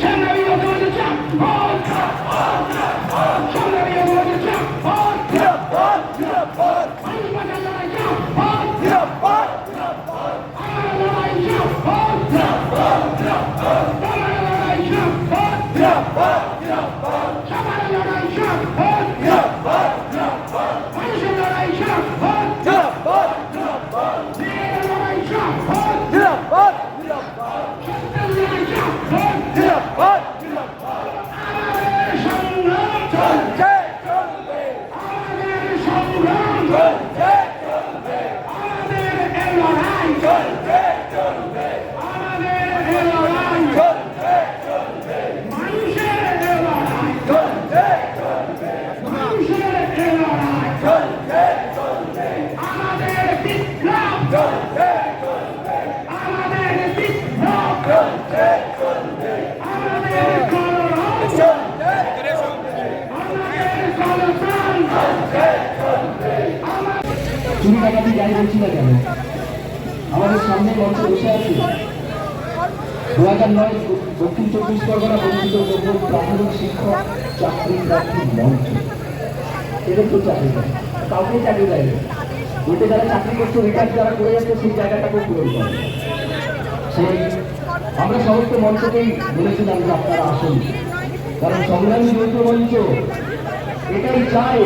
সংগ্রামী বন্ধুবান্ধব চাপ সংগ্রামী বন্ধুবান্ধব চাপ না কেন? আমাদের সামনে মঞ্চে বসে আছে। দু হাজার নয়, দক্ষিণ চব্বিশ পরগনা বঞ্চিত প্রাথমিক শিক্ষক চাকরি প্রার্থী মঞ্চ। এদের তো চাকরি দেয় কাউকে চাকরি দেয় ওইটা যারা চাকরি করছে রিটার্ন যারা করে যাচ্ছে, সেই জায়গাটাকেও পূরণ করে। সেই আমরা সমস্ত মঞ্চকেই বলেছিলাম যে আপনারা আসুন। কারণ সংগ্রামী যৌথ মঞ্চ এটাই চায়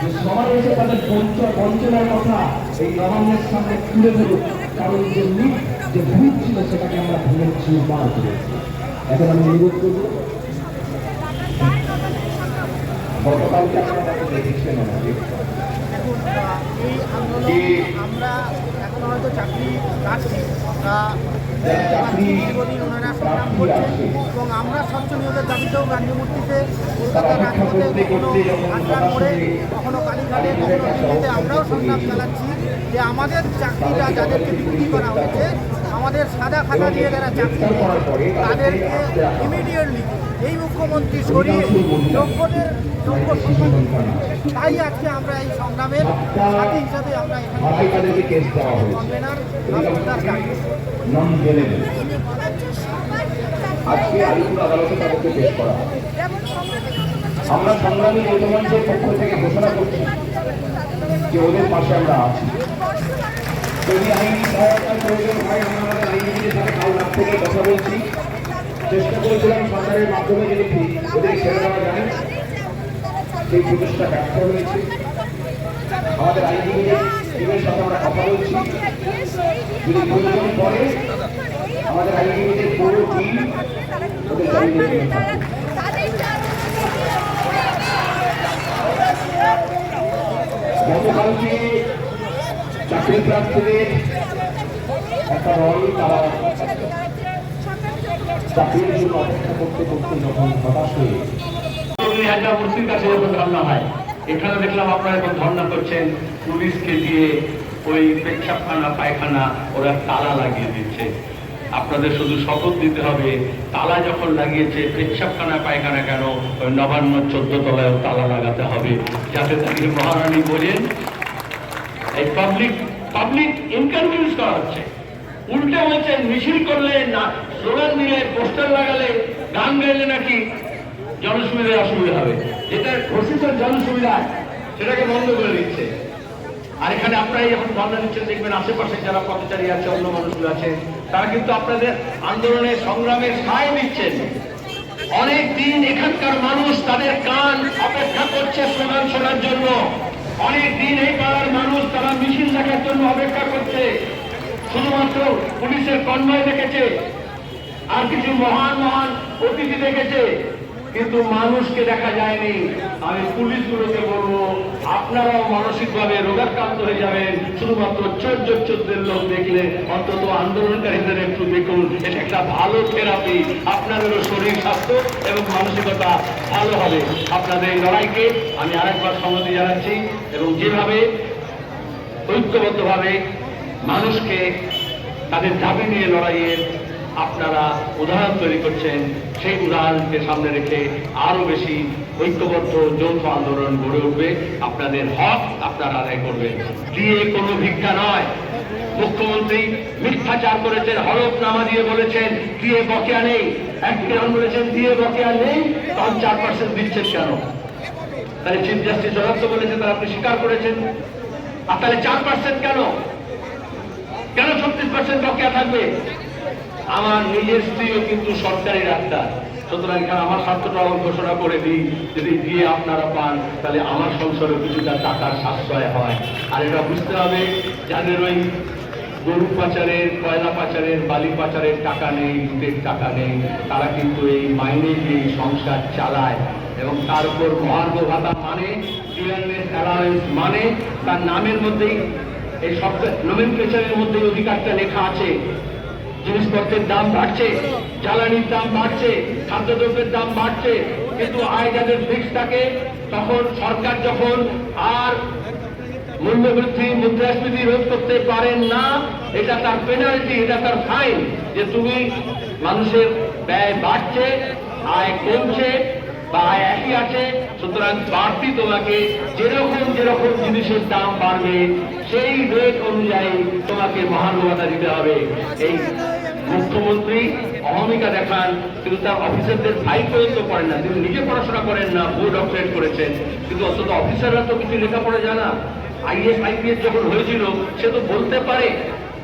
যে সবাই এসে তাদের বঞ্চ বঞ্চনার কথা এই নবান্নের সামনে তুলে ধরুক কারণ যে মিথ যে ভূত ছিল, সেটাকে আমরা ভেঙেছি বার করেছি এখন আমি অনুরোধ করব, গতকালকে আপনারা দেখেছেন আমাদের দেখুন এই আন্দোলন আমরা এখন হয়তো চাকরি পাচ্ছি দীর্ঘদিন ওনারা সংগ্রাম করছেন এবং আমরা স্বচ্ছ নিয়োগের দাবিতেও গান্ধী মূর্তিতে কলকাতা রাজপথে কখনো আট্রাম করে কখনো কালীঘাটে কখনো দিল্লিতে আমরাও সংগ্রাম চালাচ্ছি যে আমাদের চাকরিটা যাদেরকে বিক্রি করা হয়েছে আমাদের সাদা খাতা দিয়ে যারা চাকরি তাদেরকে ইমিডিয়েটলি এই মুখ্যমন্ত্রী সরিয়ে যোগ্যদের যোগ্য সম্মান তাই আজকে আমরা এই সংগ্রামের সাথী হিসাবে আমরা এখানে কনভেনার আমরা সংগ্রামী যৌথমঞ্চের পক্ষ থেকে ঘোষণা করছি যে ওদের পাশে আমরা আছি। যদি আইনি সহায়তার প্রয়োজন হয় আমরা আইনজীবীদের সাথে কাল রাত থেকে কথা বলছি। চেষ্টা করেছিলাম সরকারের মাধ্যমে যদি ওদের ছেড়ে দেওয়া যায় সেই প্রচেষ্টা ব্যর্থ হয়েছে। আমাদের আইনজীবীদের সাথে আমরা কথা বলছি। যদি প্রয়োজন পড়ে আমাদের আইনজীবীদের পুরো টিম ওদের গতকালকে চাকরি প্রার্থীদের একটা দল তারা আপনাদের শুধু শপথ দিতে হবে, তালা যখন লাগিয়েছে, পেচ্ছাপখানা, পায়খানা কেন, ওই নবান্ন, চোদ্দ তলায় তালা লাগাতে হবে, যাতে তাকে মহারানী বলেন। এই পাবলিক পাবলিক ইনকনভিনিয়েন্স করা হচ্ছে উল্টে বলছেন মিছিল করলে না, স্লোগান দিলে পোস্টার লাগালে গান গাইলে নাকি জনসুবিধায় অসুবিধা হবে। যেটা ঘোষিত জনসুবিধা, সেটাকে বন্ধ করে দিচ্ছে। আর এখানে আপনারা যখন ধর্ণা দিচ্ছেন, দেখবেন আশেপাশে যারা পথচারী আছে, অন্য মানুষগুলো আছে, তারা কিন্তু আপনাদের আন্দোলনের সংগ্রামের সায় দিচ্ছেন অনেক দিন এখানকার মানুষ তাদের কান অপেক্ষা করছে স্লোগান শোনার জন্য। অনেক দিন এই পাড়ার মানুষ তারা মিছিল দেখার জন্য অপেক্ষা করছে। শুধুমাত্র পুলিশের কনভয় দেখেছে, আর কিছু মহান মহান অতিথি দেখেছে, কিন্তু মানুষকে দেখা যায়নি। আমি পুলিশগুলোকে বলব, আপনারাও মানসিকভাবে রোগাক্রান্ত হয়ে যাবেন। শুধুমাত্র চোদ্দ চোদ্দের লোক দেখলে অন্তত আন্দোলনকারীদের একটু দেখুন, এটা একটা ভালো থেরাপি। আপনাদেরও শরীর, স্বাস্থ্য এবং মানসিকতা ভালো হবে। আপনাদের এই লড়াইকে আমি আরেকবার সম্মতি জানাচ্ছি এবং যেভাবে ঐক্যবদ্ধভাবে মানুষকে তাদের দাবি নিয়ে লড়াইয়ের আপনারা উদাহরণ তৈরি করছেন, সেই উদাহরণকে সামনে রেখে আরও বেশি ঐক্যবদ্ধ যৌথ আন্দোলন গড়ে উঠবে। আপনাদের হক আপনারা আদায় করবেন। দিয়ে কোনো ভিক্ষা নয়। মুখ্যমন্ত্রী মিথ্যাচার করেছেন, হলফনামা দিয়ে বলেছেন, দিয়ে বকেয়া নেই। একজন বলেছেন, দিয়ে বকেয়া নেই। তখন চার পার্সেন্ট দিচ্ছেন কেন? তাহলে চিফ জাস্টিস যথার্থ বলেছেন তারা আপনি স্বীকার করেছেন। আর তাহলে চার পার্সেন্ট কেন? কেন ছত্রিশ পার্সেন্ট বকেয়া থাকবে? আমার নিজের স্ত্রীও কিন্তু সরকারি ডাক্তার। সুতরাং এখানে আমার আমার ঘোষণা করে দিই, যদি দিয়ে আপনারা পান, তাহলে আমার সংসারে কিছুটা টাকার সাশ্রয় হয়। আর এটা বুঝতে হবে, যাদের ওই গরু পাচারের, কয়লা পাচারের, বালি পাচারের টাকা নেই লুটের টাকা নেই, তারা কিন্তু এই মাইনে দিয়ে সংসার চালায়। এবং তার উপর মহার্ঘ ভাতা মানে ক্লিয়ারনেস অ্যালাউন্স মানে তার নামের মধ্যেই এই সফটওয়্যার নোমেনক্লেচারের মধ্যে অধিকারটা লেখা আছে। জিনিসপত্রের দাম বাড়ছে, জ্বালানির দাম বাড়ছে, খাদ্যদ্রব্যের দাম বাড়ছে, কিন্তু আয় যাদের ফিক্স থাকে, তখন সরকার যখন আর মূল্যবৃদ্ধি, মুদ্রাস্ফীতি রোধ করতে পারেন না, এটা তার পেনাল্টি এটা তার ফাইন যে তুমি মানুষের ব্যয় বাড়ছে, আয় কমছে বা আয় একই আছে, সুতরাং বাড়তি তোমাকে যেরকম যেরকম জিনিসের দাম বাড়বে, সেই রেট অনুযায়ী তোমাকে মহানুভাতা দিতে হবে। এই মুখ্যমন্ত্রী অহমিকা দেখান, কিন্তু তার অফিসারদের ফাইল পর্যন্ত করেন না। তিনি নিজে পড়াশোনা করেন না বোর্ড অপারেট করেছেন। কিন্তু অন্তত অফিসাররা তো কিছু লেখাপড়া জানা। আইএস আইপিএস যখন হয়েছিল, সে তো বলতে পারে।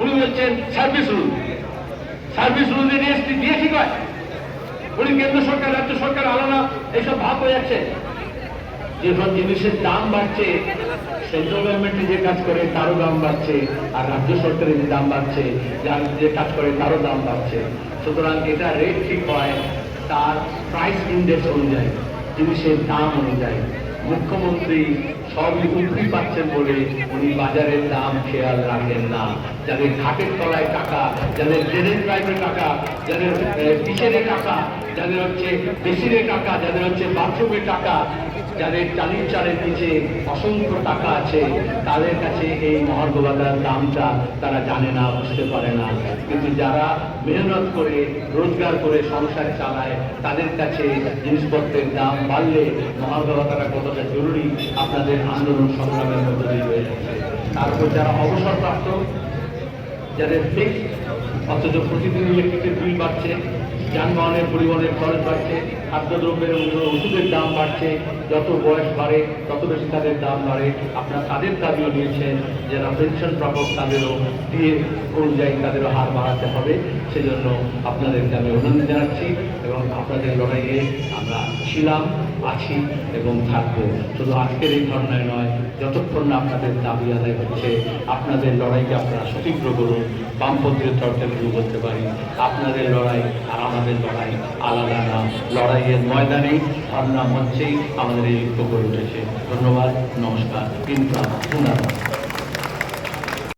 উনি বলছেন service rule service rule registry দিয়ে ঠিক হয় উনি কেন্দ্র সরকার, রাজ্য সরকার আলাদা, এইসব ভাব হয়ে যাচ্ছে। যেসব জিনিসের দাম বাড়ছে সেন্ট্রাল গভর্নমেন্ট যে কাজ করে, তারও দাম বাড়ছে, আর রাজ্য সরকারের যে দাম বাড়ছে, যার যে কাজ করে, তারও দাম বাড়ছে। সুতরাং এটা রেট ঠিক হয়, তার প্রাইস ইন্ডেক্স অনুযায়ী, জিনিসের দাম অনুযায়ী। মুখ্যমন্ত্রী সবই উঠি পাচ্ছেন বলে উনি বাজারের দাম, খেয়াল রাখেন না। যাদের ঘাটের তলায় টাকা, যাদের ট্রেনের ড্রাইভের টাকা, যাদের পিছনে টাকা, যাদের হচ্ছে বেসিনের টাকা, যাদের হচ্ছে বাথরুমের টাকা যাদের চালির চালের নিচে অসংখ্য টাকা আছে, তাদের কাছে এই মহার্ঘবাদার দামটা তারা জানে না, বুঝতে পারে না। কিন্তু যারা মেহনত করে, রোজগার করে সংসার চালায়, তাদের কাছে জিনিসপত্রের দাম বাড়লে মহার্ঘবাদাটা কতটা জরুরি আপনাদের আন্দোলন সংগ্রামের মধ্য দিয়ে হয়ে যাচ্ছে। তারপর যারা অবসরপ্রাপ্ত, যাদের ফিক্স অথচ প্রতিদিন ইলেকট্রিকের বিল বাড়ছে, যানবাহনের পরিবহনের খরচ বাড়ছে খাদ্যদ্রব্যের মূল্য, ওষুধের দাম বাড়ছে। যত বয়স বাড়ে, তত বেশি তাদের দাম বাড়ে। আপনারা তাদের দাবিও নিয়েছেন যারা পেনশন প্রাপক তাদেরও দিয়ে অনুযায়ী তাদেরও হার বাড়াতে হবে। সেজন্য আপনাদেরকে আমি অভিনন্দন জানাচ্ছি এবং আপনাদের লড়াইয়ে আমরা ছিলাম। আছি এবং থাকব। শুধু আজকের এই ধরনের নয়, যতক্ষণ না আপনাদের দাবি আদায় হচ্ছে, আপনাদের লড়াইকে আপনারা সতীব্র করুন বামপন্থীর শুরু করতে পারি, আপনাদের লড়াই আর আমাদের লড়াই আলাদা না। লড়াইয়ের ময়দানে ধর্ণা মঞ্চেই আমাদের এই ঐক্য করে উঠেছে। ধন্যবাদ, নমস্কার কিন্তু